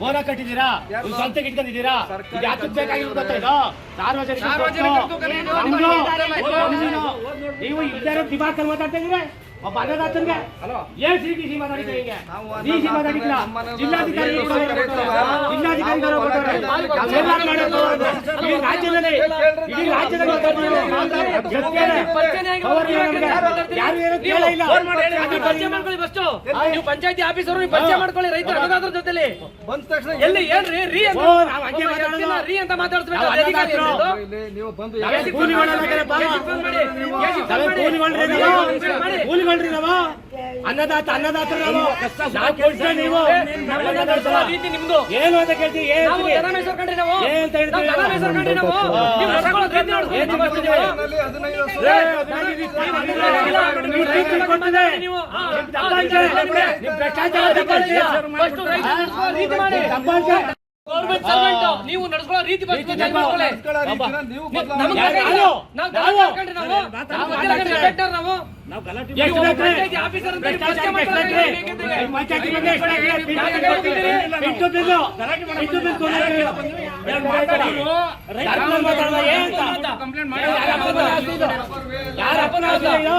ಓನ ಕಟ್ಟಿದ್ದೀರಾ? ಸ್ವಂತಕ್ಕೆ ಇಟ್ಕೊಂಡಿದ್ದೀರಾ ಯಾಕೆ ಸಾರ್ವಜನಿಕ. ನೀವು ಇದ್ದಾರೆ ದಿಮಾಕಲ್ಲಿ ಮಾತಾಡ್ತಾ ಒಬ್ಬ ಅನ್ನದಾತನ್ಗೆ ಏನ್ ಸಿ ಡಿ ಸಿ ಮಾತಾಡಿದ್ರೆ ಹಿಂಗೆ? ಡಿ ಸಿ ಮಾತಾಡಿಲ್ಲ ಜಿಲ್ಲಾಧಿಕಾರಿ ರಾಜ್ಯದಲ್ಲಿ ಇಡೀ ರಾಜ್ಯದಲ್ಲಿ ನೀವು ಪಂಚಾಯತಿ ಆಫೀಸರು ನೀವು ಪರಿಚಯ ಮಾಡ್ಕೊಳ್ಳಿ ರೈತರ ಅನ್ನದಾತರ ಜೊತೆಲಿ. ಬಂದ ತಕ್ಷಣ ಎಲ್ಲಿ? ಏನ್ರಿ? ರೀ ಅಂತ ರೀ ಅಂತ ಮಾತಾಡ್ಸ್ಬೇಕು ಅನ್ನದಾತ ಅನ್ನದಾತರು ನಾವು. ಏನು ಅಂತ ಕೇಳ್ತೀವಿ ಏನ್ ನಾವು ಹೇಳ್ತೀವಿ? ನಾವು ರೀತಿ ಮಾಡಿ. ಗೌರ್ಮೆಂಟ್ ಸರ್ವೆಂಟ್ ನೀವು ನಡೆಸ್ಕೊಳ್ಳೋ ಮಾಡ್ಕೊಳ್ಳಿ ನೀವು ಬದಲಾವಣೆ ನಮ್ಗೆ ನಾವು ದನ ನಾವು? ಮಾಡ್ಕೊಂಡ್ರಿ ನಾವು ನಾವು ಮಧ್ಯದಲ್ಲಿ ಕಂಡಕ್ಟರ್ ನಾವು ಎಷ್ಟು ನೀವು ಬೇಕ್ರಿ? ಪಂಚಾಯ್ತಿ ಆಫೀಸರ್ ಅಂತ ನೀವು ಪರಿಚಯ ಭ್ರಷ್ಟಾಚಾರಕ್ಕೆ ಎಷ್ಟು ಬೇಕ್ರಿ? ಮಾಡ್ಕೊಳ್ಳಿ. ಈ ಪಂಚಾಯ್ತಿ ಬಗ್ಗೆ ಎಷ್ಟು ಬೇಕ್ರಿ? ಪಿಂಟು ಬಿಲ್ಲು. ಪಿಂಟು ಬಿಲ್ ಕೊಡ್ಬೇಕ್ರಿ. ಏನ್ ಮಾತಾಡಿ? ಸರ್ಕಾರ ಮಾತಾಡೋದು ಏನ್ ಅಂತ? ಯಾರ ಅಪ್ಪನ ಆಸ್ತಿ ಇದು?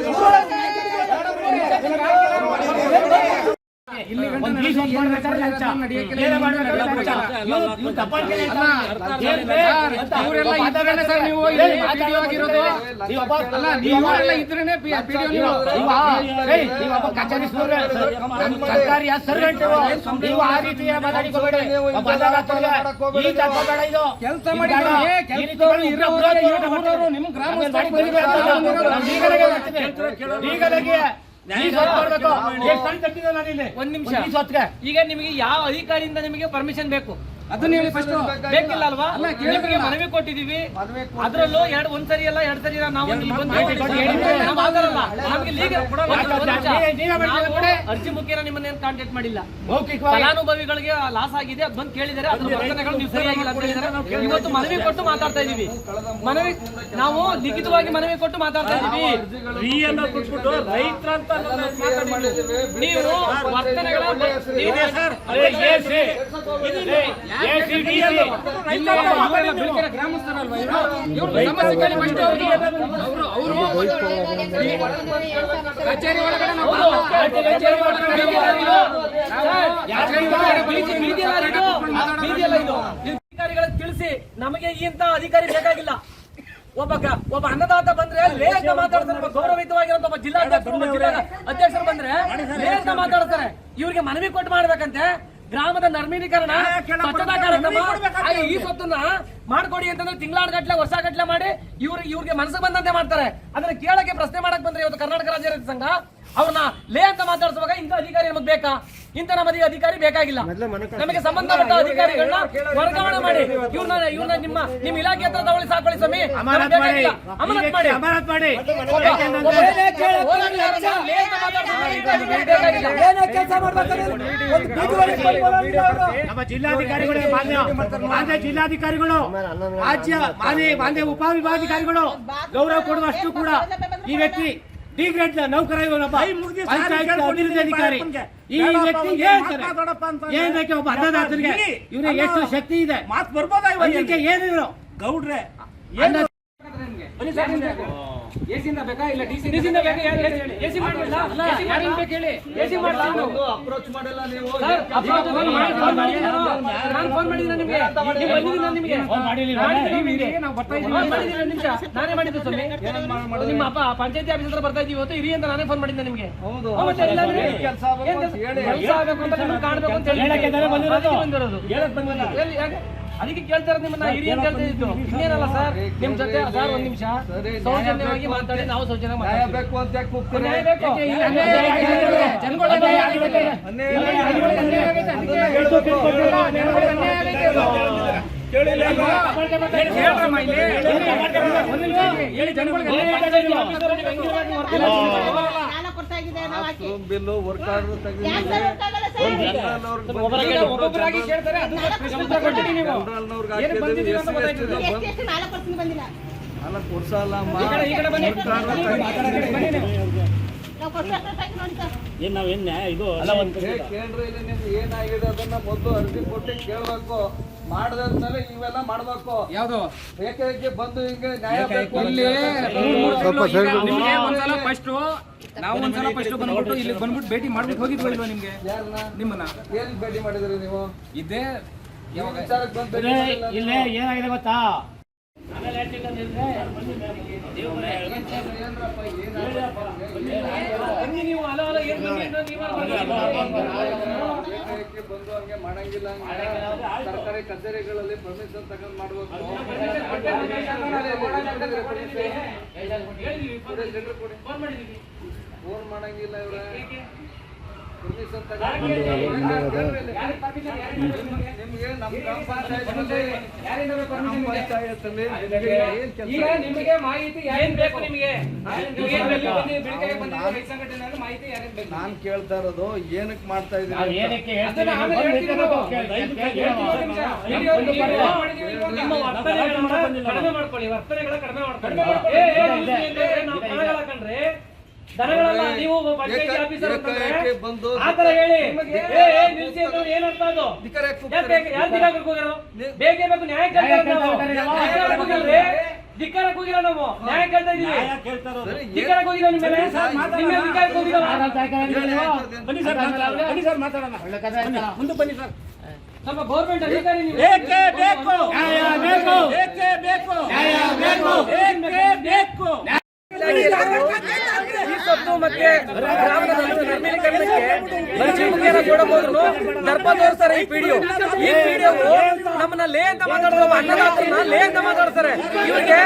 ಮಾಡ್ತಾ ಇದೀವಿ. ಬಾ ಬೇಕಾರೆ. ಏ ಸಿದ್ದಪ್ಪ. ಡಿ ಸಿದ್ದಪ್ಪ. ನೋಡವ್ವ. D C Siddappa. D C Siddappa. ಒಂದ್ ಪೀಸ್ ಒಂದ್ ಮಾಡ್ಬೇಕಾದ್ರೆ ಲಂಚ. ಏನೇ ಮಾಡ್ಬೇಕಾದ್ರೆ ಲಂಚ. ಇವ್ರು- ಇವ್ರು ದಬ್ಬಾಳಿಕೆ ಲಂಚ. ಏನ್ರಿ? ಅಂತ ಇವರೆಲ್ಲ ಇದ್ರೇನೆ ಸರ್ ನೀವು ಸರ್ವೆಂಟ್. ಆ ರೀತಿ ಮಾತಾಡಿಕೋಬೇಡಿ ಈ ತತ್ವ ಬೇಡ ಇದು ಕೆಲಸ ಮಾಡಿ ನಿಮ್ ಗ್ರಾಮ ಆಮೇಲೆ ಒಂದ್ ನಿಮಿಷ. ಈಗ ನಿಮಗೆ ಯಾವ ಅಧಿಕಾರಿಯಿಂದ ನಿಮಗೆ ಪರ್ಮಿಷನ್ ಬೇಕು? ಅದನ್ನ ಹೇಳಿ ಫಸ್ಟ್ ಬೇಕಿಲ್ಲ ಅಲ್ವಾ. ನಿಮಗೆ ಮನವಿ ಕೊಟ್ಟಿದೀವಿ. ಅದ್ರಲ್ಲೂ ಎರಡು ಒಂದ್ ಸರಿ ಅಲ್ಲ ಎರಡ್ ಸರಿ ನಾವು ಇಲ್ಲಿ ಬಂದು ನಾವು ಆಗಲ್ಲ ನಮ್ಗೆ. ಅರ್ಜಿ ಮುಖೇನ ನಿಮ್ಮನ್ನ ಏನ್ ಕಾಂಟ್ಯಾಕ್ಟ್ ಮಾಡಿಲ್ಲ. ಫಲಾನುಭವಿಗಳಿಗೆ ಲಾಸ್ ಆಗಿದೆ ಅದ್ ಬಂದು ಕೇಳಿದರೆ ಅದ್ರ ವರ್ತನೆಗಳು ನೀವು ಸರಿಯಾಗಿಲ್ಲ ಅಂತ ಹೇಳಿದ್ದಾರೆ ಇವತ್ತು ಮನವಿ ಕೊಟ್ಟು ಮಾತಾಡ್ತಾ ಇದೀವಿ ಮನವಿ ನಾವು ಲಿಖಿತವಾಗಿ ಮನವಿ ಕೊಟ್ಟು ಮಾತಾಡ್ತಾ ಇದೀವಿ ನೀವು ವರ್ತನೆಗಳ ಗ್ರಾಮಸ್ಥರಲ್ವಾ ಕಚೇರಿ ಒಳಗಡೆ ಅಧಿಕಾರಿಗಳಿಗೆ ತಿಳಿಸಿ ನಮಗೆ ಇಂತ ಅಧಿಕಾರಿ ಬೇಕಾಗಿಲ್ಲ. ಒಬ್ಬ ಒಬ್ಬ ಅನ್ನದಾತ ಬಂದ್ರೆ ಲೇ ಅಂತ ಮಾತಾಡ್ತಾರೆ. ಒಬ್ಬ ಜಿಲ್ಲಾಧ್ಯಕ್ಷ ಒಬ್ಬ ಜಿಲ್ಲಾ ಅಧ್ಯಕ್ಷರು ಬಂದ್ರೆ ಮಾತಾಡ್ತಾರೆ ಇವ್ರಿಗೆ ಮನವಿ ಕೊಟ್ಟು ಮಾಡ್ಬೇಕಂತೆ ಗ್ರಾಮದ ನರ್ಮೀನೀಕರಣ ಸ್ವಚ್ಛತಾ ಕಾರ್ಯಕ್ರಮ ಈ ಸ್ವತ್ತನ್ನ ಮಾಡ್ಕೊಡಿ ಅಂತಂದ್ರೆ ತಿಂಗಳಾಡ್ಗಟ್ಲೆ ವರ್ಷ ಗಟ್ಲೆ ಮಾಡಿ ಇವ್ರಿಗೆ ಇವ್ರಿಗೆ ಮನಸ್ಸು ಬಂದಂತೆ ಮಾಡ್ತಾರೆ ಅದನ್ನ ಕೇಳಕ್ಕೆ ಪ್ರಶ್ನೆ ಮಾಡಕ್ ಬಂದ್ರೆ ಇವತ್ತು ಕರ್ನಾಟಕ ರಾಜ್ಯ ರೈತ ಸಂಘ ಅವ್ರನ್ನ ಲೇ ಅಂತ ಮಾತಾಡ್ಸುವಾಗ ಇಂಥ ಅಧಿಕಾರಿ ನಮಗೆ ಬೇಕಾ ಇಂಥ ನಮಗೆ ಅಧಿಕಾರಿ ಬೇಕಾಗಿಲ್ಲ ನಮಗೆ ಸಂಬಂಧಪಟ್ಟ ಅಧಿಕಾರಿಗಳನ್ನ ವರ್ಗಾವಣೆ ಮಾಡಿ ಇವ್ರನ್ನ ಇವ್ರನ್ನ ನಿಮ್ಮ ನಿಮ್ಮ ಇಲಾಖೆ ಹತ್ರ ತಗೊಳ್ಳಿ ಸಾಕೊಳ್ಳಿ ಸ್ವಾಮಿ ಅಮಾನತ್ ಮಾಡಿ. ಅಮಾನತ್ ಮಾಡಿ ಕೆಲಸ. ನಮ್ಮ ಜಿಲ್ಲಾಧಿಕಾರಿಗಳು ಮಾನ್ಯ ಜಿಲ್ಲಾಧಿಕಾರಿಗಳು ರಾಜ್ಯ ಮಾನ್ಯ ಮಾನ್ಯ ಉಪವಿಭಾಗಾಧಿಕಾರಿಗಳು ಗೌರವ ಕೊಡುವಷ್ಟು ಕೂಡ ಈ ವ್ಯಕ್ತಿ ಡಿ ಗ್ರೇಡ್ ನೌಕರ ಇವನೊಬ್ಬ ಅಧಿಕಾರಿ ಈ ವ್ಯಕ್ತಿ ಹೇಳ್ತಾರೆ ಏನ್ ಬೇಕು ಒಬ್ಬ ಅನ್ನದಾತರಿಗೆ ಇವರಿಗೆ ಎಷ್ಟು ಶಕ್ತಿ ಇದೆ ಮಾತು ಬರ್ಬೋದಾ ಏನಿದ್ರು ಗೌಡ್ರೆ ಬೇಕಾ ಇಲ್ಲ ಡಿಸಿ ಬೇಕಾ? ಯಾರು ಹೇಳಿ? ಯಾರಿನ್ ಬೇಕು ಹೇಳಿ? ಅಪ್ರೋಚ್ ಮಾಡಲ್ಲ ನೀವು. ಸರ್, ಅಪ್ರೋಚ್ ಮಾಡಿ, ಫೋನ್ ನಾನು. ಫೋನ್ ಮಾಡಿದ್ದೀನಿ ನಿಮಗೆ ನೀವು ಬಂದಿದ್ದೀನಿ ನಾನು ನಿಮಗೆ. ಫೋನ್ ಮಾಡಿರ್ಲಿಲ್ಲ? ಮಾಡಿದ್ದೀನಿ ನಿಮಗೆ. ನಾವು ಬರ್ತಾ ಫೋನ್ ಮಾಡಿದ್ದೀನಿ ಒಂದು ನಿಮಿಷ ನಾನೇ ಮಾಡಿದ್ದು ಸ್ವಾಮಿ. ನಿಮ್ಮ ಅಪ್ಪ ಪಂಚಾಯತಿ ಆಫೀಸ್ ಹತ್ರ ಬರ್ತಾ ಇದ್ದೀವಿ ಇವತ್ತು. ಇರಿ ಅಂತ ನಾನೇ ಫೋನ್ ಮಾಡಿದ್ದೆ ನಿಮಗೆ. ಹೌದು. ಮತ್ತೆ ಇಲ್ಲ ಅಂದ್ರೆ ಏನ್ ಕೆಲ್ಸ ಆಗ್ಬೇಕು ಅಂತ ಹೇಳಿ. ಕೆಲಸ ಆಗಬೇಕು ಅಂತ ನಿಮ್ಗೆ ಕಾಣಬೇಕು ಅಂತ ಹೇಳಿ. ಹೇಳಕ್ಕೆ ಬಂದಿರೋದು? ಹೇಳಕ್ಕೆ ಬಂದಿರೋದು. ಅದಕ್ಕೆ ಕೇಳ್ತಾ ಇರೋದು ನಿಮ್ಮನ್ನ ಹಿರಿಯ ಅಂತ ಹೇಳ್ತಾ ಇದ್ದು ಇನ್ನೇನಲ್ಲ ಸರ್ ನಿಮ್ ಜೊತೆ ಸರ್ ಒಂದ್ ನಿಮಿಷ ಸೌಜನ್ಯವಾಗಿ ಮಾತಾಡಿ ನಾವು ಸೌಜನ್ಯ ಮಾತಾಡಬೇಕು ಅಂತ. ಹೇಳಿ ಜನಗಳಿಗೆ ಸಾಲ ನಾವು ಹಾಕಿ. ಬಿಲ್ಲು ವರ್ಕ್ ಆರ್ಡರ್ ನಾಲ್ಕು ಬಂದಿಲ್ಲ. ಅಲ್ಲ ಏನ್ ನಾವೇನ್ ಇದು ಕೇಳ್ರಿ ಇಲ್ಲಿ ನಿಮ್ಗೆ ಏನಾಗಿದೆ ಅದನ್ನ ಮೊದಲು ಅರ್ಜಿ ಕೊಟ್ಟು ಕೇಳ್ಬೇಕು. ಮಾಡದಾದ್ಮೇಲೆ ಇವೆಲ್ಲ ಮಾಡ್ಬೇಕು. ಯಾವ್ದು? ಬೇಕಾಗಿ ಬಂದು ಹಿಂಗೆ ನ್ಯಾಯ ಬೇಕು ಇಲ್ಲಿ ನಿಮ್ಗೆ ಒಂದ್ಸಲ ಫಸ್ಟ್ ನಾವು ಒಂದ್ಸಲ ಫಸ್ಟ್ ಬಂದ್ಬಿಟ್ಟು ಇಲ್ಲಿ ಬಂದ್ಬಿಟ್ಟು ಭೇಟಿ ಮಾಡ್ಬಿಟ್ಟು ಹೋಗಿದ್ವಿ ಇಲ್ವಾ ನಿಮ್ಗೆ ನಿಮ್ಮನ್ನ ಏನ್ ಭೇಟಿ ಮಾಡಿದ್ರಿ ನೀವು ಇದೇ ಯಾವ ವಿಚಾರಕ್ಕೆ ಬಂದು ಭೇಟಿ ಇಲ್ಲೇ ಏನಾಗಿದೆ ಗೊತ್ತಾ. ಬಂದು ಹಂಗೆ ಮಾಡಂಗಿಲ್ಲ ಸರ್ಕಾರಿ ಕಚೇರಿಗಳಲ್ಲಿ ಪರ್ಮಿಷನ್ ತಗೊಂಡ್ ಮಾಡ್ಬೇಕು ಫೋನ್ ಮಾಡಂಗಿಲ್ಲ ಇವ್ರ. ಪರ್ಮಿಷನ್ ನಿಮಗೆ ನಮ್ಮ ಗ್ರಾಮ ನಿಮ್ಗೆ ಏನ್ ಕೆಲಸ? ಈಗ ನಿಮಗೆ ಮಾಹಿತಿ ಏನ್ ಬೇಕು ನಿಮಗೆ? ಮಾಹಿತಿ ನಾನ್ ಕೇಳ್ತಾ ಇರೋದು ಏನಕ್ಕೆ ಮಾಡ್ತಾ ಇದ್ದೀನಿ. ಮಾಡ್ಕೊಳ್ಳಿ ವರ್ತನೆಗಳ ಕಡಿಮೆ ಮಾಡ್ಕೊಳ್ಳಿ. ದನಗಳಲ್ಲ ನೀವು ಪಂಚಾಯತಿ ಆಫೀಸರ್ ಆತರ ಹೇಳಿ. ನಿಲ್ಸಿ ಅಂತಂದ್ರೆ ಏನ್ ಅರ್ಥ ಅದು? ಯಾರು ಹೋಗಿರೋ ಬೇಕೇ ಬೇಕು ನ್ಯಾಯ ನಾವು. ನ್ಯಾಯ ಕೇಳ್ತಾ ಇದೀವಿ ನಿಮ್ಮ ಮೇಲೆ. ನಿಮ್ಮ ಬನ್ನಿ ಸರ್ ಮಾತಾಡೋಣ. ಬನ್ನಿ ಸರ್ ಮಾತಾಡೋಣ? ಮುಂದೆ ಬನ್ನಿ ಸರ್. ನಮ್ಮ ಗೌರ್ಮೆಂಟ್ ಅಧಿಕಾರಿ ನೀವು ಏಕೆ ಬೇಕು? ನ್ಯಾಯ ಬೇಕು? ಏಕೆ ಬೇಕು? ನ್ಯಾಯ ಬೇಕು. ಏಕೆ ಬೇಕು? ಈ ಸೊತ್ತು ಮತ್ತೆ ಕೊಡಬಹುದು ದರ್ಪ ತೋರಿಸ್ತಾರೆ ಈ ಪಿಡಿಯೋ ಈ ಪಿಡಿಯೋ ನಮ್ಮನ್ನ ಲೇ ಅಂತ ಮಾತಾಡ್ತಾರೆ. ಒಬ್ಬ ಅನ್ನದಾತರನ್ನ ಲೇ ಅಂತ ಮಾತಾಡ್ತಾರೆ. ಇವರಿಗೆ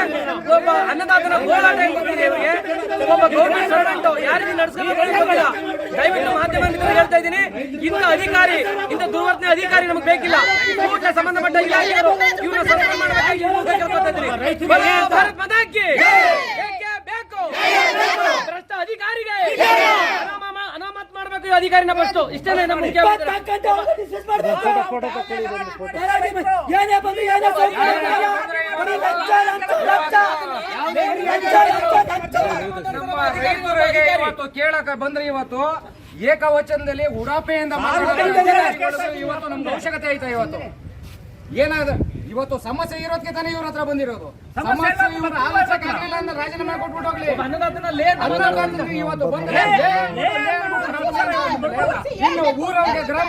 ಒಬ್ಬ ಅನ್ನದಾತನ ಹೋರಾಟ ಹೆಂಗ್ ಗೊತ್ತಿದೆ ಇವರಿಗೆ? ಒಬ್ಬ ಗೌರ್ಮೆಂಟ್ ಸರ್ವೆಂಟ್ ಯಾರಿಗೆ ಗೊತ್ತಿಲ್ಲ ದಯವಿಟ್ಟು ಮಾಧ್ಯಮ ಹೇಳ್ತಾ ಇದ್ದೀನಿ ಇಂಥ ಅಧಿಕಾರಿ ಇಂಥ ದುರ್ವರ್ತನೆ ಅಧಿಕಾರಿ ನಮಗೆ ಬೇಕಿಲ್ಲ. ಕೂಡಲೇ ಸಂಬಂಧಪಟ್ಟ ಇಲಾಖೆಯವರು ಇವ್ರನ್ನ ಸರ್ಕಾರ ಮಾಡಬೇಕಾಗಿ ಭಾರತ್ ಮಾತಾ ಕಿ ಏಕೆ ಬೇಕು ಭ್ರಷ್ಟ ಅಧಿಕಾರಿಗೆ ಅನಾಮ- ಅನಾಮತ್ ಮಾಡಬೇಕು ಅಧಿಕಾರಿನ ಬಸ್ತು ಇಷ್ಟೇ ನಮ್ಮ ಮುಖ್ಯ ನಮ್ಮ ರೈತರಿಗೆ ಇವತ್ತು ಕೇಳಕ ಬಂದ್ರೆ ಇವತ್ತು ಏಕವಚನದಲ್ಲಿ ಉಡಾಪೆಯಿಂದ ಮಾತಾಡೋದು ಇವತ್ತು ನಮ್ಗೆ ಅವಶ್ಯಕತೆ ಐತೆ ಇವತ್ತು ಏನಾದ ಇವತ್ತು ಸಮಸ್ಯೆ ಇರೋದಕ್ಕೆ ತಾನೇ ಇವ್ರ ಹತ್ರ ಬಂದಿರೋದು ಸಮಸ್ಯೆ ಇವ್ರ ಆಲೋಚನೆ ಆಗ್ಲಿಲ್ಲ ಅಂದ್ರೆ ರಾಜೀನಾಮೆ ಕೊಟ್ಬಿಟ್ಟು ಹೋಗ್ಲಿ ಇವತ್ತು ಬಂದ್ರೆ ಇನ್ನು ಊರವ್ರಿಗೆ ಗ್ರಾಮ